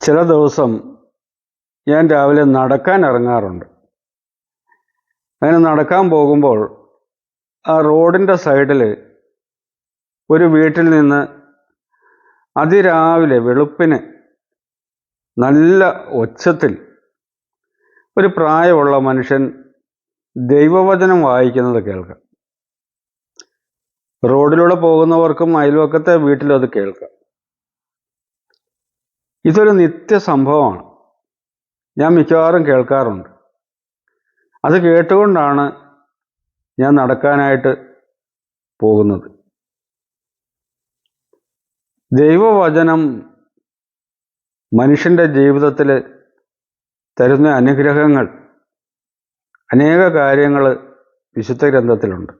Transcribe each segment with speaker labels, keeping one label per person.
Speaker 1: ചില ദിവസം ഞാൻ രാവിലെ നടക്കാൻ ഇറങ്ങാറുണ്ട്. അങ്ങനെ നടക്കാൻ പോകുമ്പോൾ ആ റോഡിന്റെ സൈഡിൽ ഒരു വീട്ടിൽ നിന്ന് അതിരാവിലെ വെളുപ്പിന് നല്ല ഒച്ചത്തിൽ ഒരു പ്രായമുള്ള മനുഷ്യൻ ദൈവവചനം വായിക്കുന്നത് കേൾക്കാം. റോഡിലൂടെ പോകുന്നവർക്കും അയൽവക്കത്തെ വീട്ടിലും അത് കേൾക്കാം. ഇതൊരു നിത്യ സംഭവമാണ് ഞാൻ മിക്കവാറും കേൾക്കാറുണ്ട്. അത് കേട്ടുകൊണ്ടാണ് ഞാൻ നടക്കാനായിട്ട് പോകുന്നത്. ദൈവവചനം മനുഷ്യന്റെ ജീവിതത്തിൽ തരുന്ന അനുഗ്രഹങ്ങൾ അനേക കാര്യങ്ങൾ വിശുദ്ധ ഗ്രന്ഥത്തിലുണ്ട്.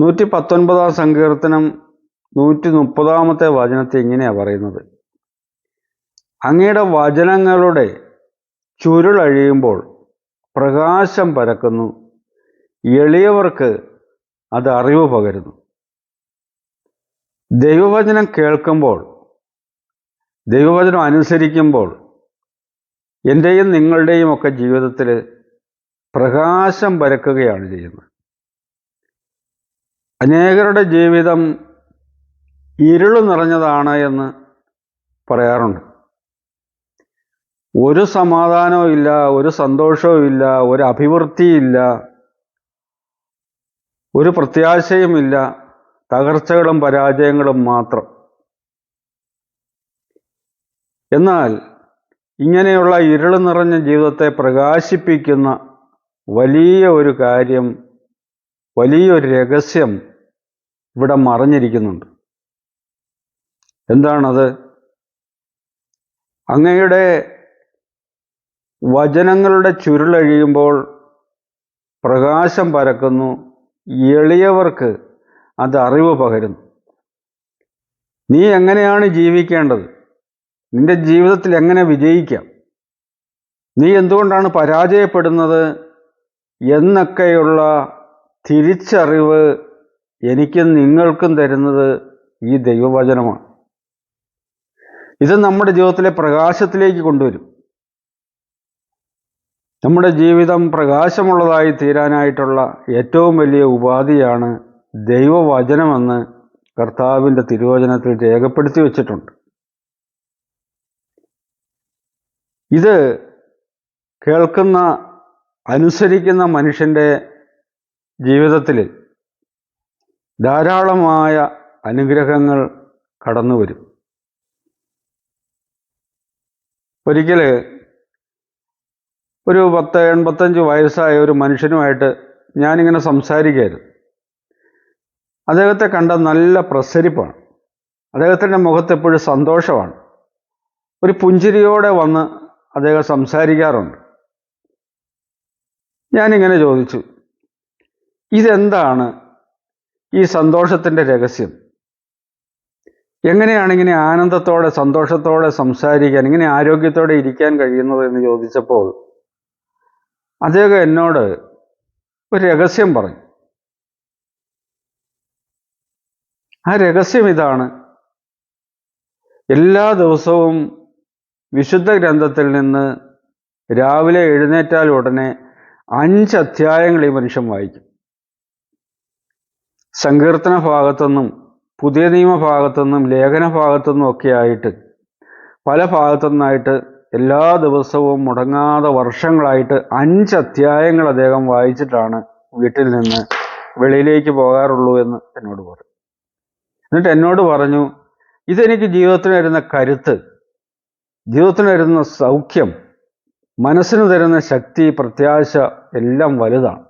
Speaker 1: നൂറ്റി പത്തൊൻപതാം സങ്കീർത്തനം നൂറ്റി മുപ്പതാമത്തെ വചനത്തെ ഇങ്ങനെയാണ് പറയുന്നത്. അങ്ങയുടെ വചനങ്ങളുടെ ചുരുളഴിയുമ്പോൾ പ്രകാശം പരക്കുന്നു. എളിയവർക്ക് അത് അറിവ് പകരുന്നു. ദൈവവചനം കേൾക്കുമ്പോൾ ദൈവവചനം അനുസരിക്കുമ്പോൾ എന്റെയും നിങ്ങളുടെയും ഒക്കെ ജീവിതത്തിൽ പ്രകാശം പരക്കുകയാണ് ചെയ്യുന്നത്. അനേകരുടെ ജീവിതം ഇരുൾ നിറഞ്ഞതാണ് എന്ന് പറയാറുണ്ട്. ഒരു സമാധാനവും ഇല്ല ഒരു സന്തോഷവും ഇല്ല ഒരു അഭിവൃദ്ധിയില്ല ഒരു പ്രത്യാശയുമില്ല തകർച്ചകളും പരാജയങ്ങളും മാത്രം. എന്നാൽ ഇങ്ങനെയുള്ള ഇരുൾ നിറഞ്ഞ ജീവിതത്തെ പ്രകാശിപ്പിക്കുന്ന വലിയ ഒരു കാര്യം വലിയൊരു രഹസ്യം ഇവിടെ മറഞ്ഞിരിക്കുന്നുണ്ട്. എന്താണത്? അങ്ങയുടെ വചനങ്ങളുടെ ചുരുളഴിയുമ്പോൾ പ്രകാശം പരക്കുന്നു. എളിയവർക്ക് അത് അറിവ് പകരുന്നു. നീ എങ്ങനെയാണ് ജീവിക്കേണ്ടത്? നിന്റെ ജീവിതത്തിൽ എങ്ങനെ വിജയിക്കാം? നീ എന്തുകൊണ്ടാണ് പരാജയപ്പെടുന്നത്? എന്നൊക്കെയുള്ള തിരിച്ചറിവ് എനിക്കും നിങ്ങൾക്കും തരുന്നത് ഈ ദൈവവചനമാണ്. ഇത് നമ്മുടെ ജീവിതത്തിലെ പ്രകാശത്തിലേക്ക് കൊണ്ടുവരും. നമ്മുടെ ജീവിതം പ്രകാശമുള്ളതായി തീരാനായിട്ടുള്ള ഏറ്റവും വലിയ ഉപാധിയാണ് ദൈവവചനമെന്ന് കർത്താവിന്റെ തിരുവചനത്തിൽ രേഖപ്പെടുത്തി വച്ചിട്ടുണ്ട്. ഇത് കേൾക്കുന്ന അനുസരിക്കുന്ന മനുഷ്യന്റെ ജീവിതത്തിൽ ധാരാളമായ അനുഗ്രഹങ്ങൾ കടന്നു വരും ഒരിക്കൽ ഒരു പത്ത് എൺപത്തഞ്ച് വയസ്സായ ഒരു മനുഷ്യനുമായിട്ട് ഞാനിങ്ങനെ സംസാരിക്കുകയായിരുന്നു അദ്ദേഹത്തെ കണ്ട നല്ല പ്രസരിപ്പാണ്. അദ്ദേഹത്തിന്റെ മുഖത്ത് എപ്പോഴും സന്തോഷമാണ്. ഒരു പുഞ്ചിരിയോടെ വന്ന് അദ്ദേഹം സംസാരിക്കാറുണ്ട്. ഞാനിങ്ങനെ ചോദിച്ചു ഇതെന്താണ് ഈ സന്തോഷത്തിന്റെ രഹസ്യം? എങ്ങനെയാണ് ഇങ്ങനെ ആനന്ദത്തോടെ സന്തോഷത്തോടെ സംസാരിക്കാൻ ഇങ്ങനെ ആരോഗ്യത്തോടെ ഇരിക്കാൻ കഴിയുന്നത്? എന്ന് ചോദിച്ചപ്പോൾ അദ്ദേഹം എന്നോട് ഒരു രഹസ്യം പറഞ്ഞു ആ രഹസ്യം ഇതാണ്. എല്ലാ ദിവസവും വിശുദ്ധ ഗ്രന്ഥത്തിൽ നിന്ന് രാവിലെ എഴുന്നേറ്റാൽ ഉടനെ അഞ്ച് അധ്യായങ്ങൾ ഈ മനുഷ്യൻ വായിക്കും. സങ്കീർത്തന ഭാഗത്തുനിന്നും പുതിയ നിയമ ഭാഗത്തുനിന്നും ലേഖന ഭാഗത്തുനിന്നും ഒക്കെ ആയിട്ട് പല ഭാഗത്തുനിന്നായിട്ട് എല്ലാ ദിവസവും മുടങ്ങാതെ വർഷങ്ങളായിട്ട് അഞ്ച് അധ്യായങ്ങൾ അദ്ദേഹം വായിച്ചിട്ടാണ് വീട്ടിൽ നിന്ന് വെളിയിലേക്ക് പോകാറുള്ളൂ എന്ന് എന്നോട് പറഞ്ഞു. എന്നിട്ട് എന്നോട് പറഞ്ഞു ഇതെനിക്ക് ജീവിതത്തിന് തരുന്ന കരുത്ത് ജീവിതത്തിന് തരുന്ന സൗഖ്യം മനസ്സിന് തരുന്ന ശക്തി പ്രത്യാശ എല്ലാം വലുതാണ്.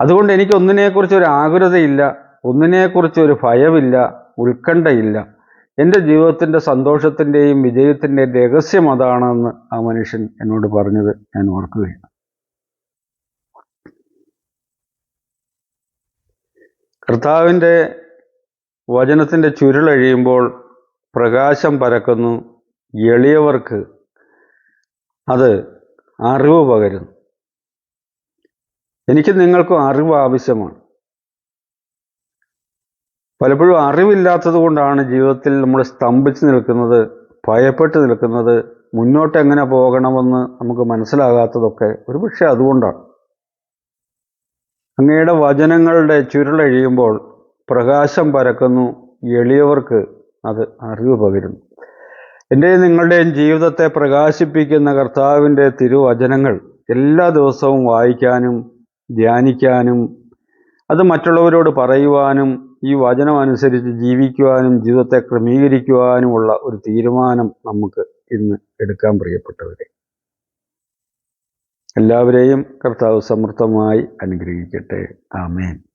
Speaker 1: അതുകൊണ്ട് എനിക്ക് ഒന്നിനെക്കുറിച്ച് ഒരു ആകുലതയില്ല ഒന്നിനെക്കുറിച്ച് ഒരു ഭയമില്ല ഉത്കണ്ഠയില്ല. എന്റെ ജീവിതത്തിന്റെ സന്തോഷത്തിന്റെയും വിജയത്തിന്റെയും രഹസ്യം അതാണെന്ന് ആ മനുഷ്യൻ എന്നോട് പറഞ്ഞത് ഞാൻ ഓർക്കുകയാണ്. കർത്താവിന്റെ വചനത്തിന്റെ ചുരുളഴിയുമ്പോൾ പ്രകാശം പരക്കുന്നു എളിയവർക്ക് അത് അറിവ് പകരുന്നു. എനിക്ക് നിങ്ങൾക്കും അറിവ് ആവശ്യമാണ്. പലപ്പോഴും അറിവില്ലാത്തത് കൊണ്ടാണ് ജീവിതത്തിൽ നമ്മൾ സ്തംഭിച്ച് നിൽക്കുന്നത് ഭയപ്പെട്ട് നിൽക്കുന്നത് മുന്നോട്ട് എങ്ങനെ പോകണമെന്ന് നമുക്ക് മനസ്സിലാകാത്തതൊക്കെ ഒരുപക്ഷെ അതുകൊണ്ടാണ്. അങ്ങയുടെ വചനങ്ങളുടെ ചുരുളഴിയുമ്പോൾ പ്രകാശം പരക്കുന്നു എളിയവർക്ക് അത് അറിവ് പകരുന്നു. എന്റെയും നിങ്ങളുടെയും ജീവിതത്തെ പ്രകാശിപ്പിക്കുന്ന കർത്താവിന്റെ തിരുവചനങ്ങൾ എല്ലാ ദിവസവും വായിക്കാനും ധ്യാനിക്കാനും അത് മറ്റുള്ളവരോട് പറയുവാനും ഈ വചനം അനുസരിച്ച് ജീവിക്കുവാനും ജീവിതത്തെ ക്രമീകരിക്കുവാനുമുള്ള ഒരു തീരുമാനം നമുക്ക് ഇന്ന് എടുക്കാൻ പ്രിയപ്പെട്ടവരെ. എല്ലാവരെയും കർത്താവ് സമൃദ്ധമായി അനുഗ്രഹിക്കട്ടെ. ആമേൻ.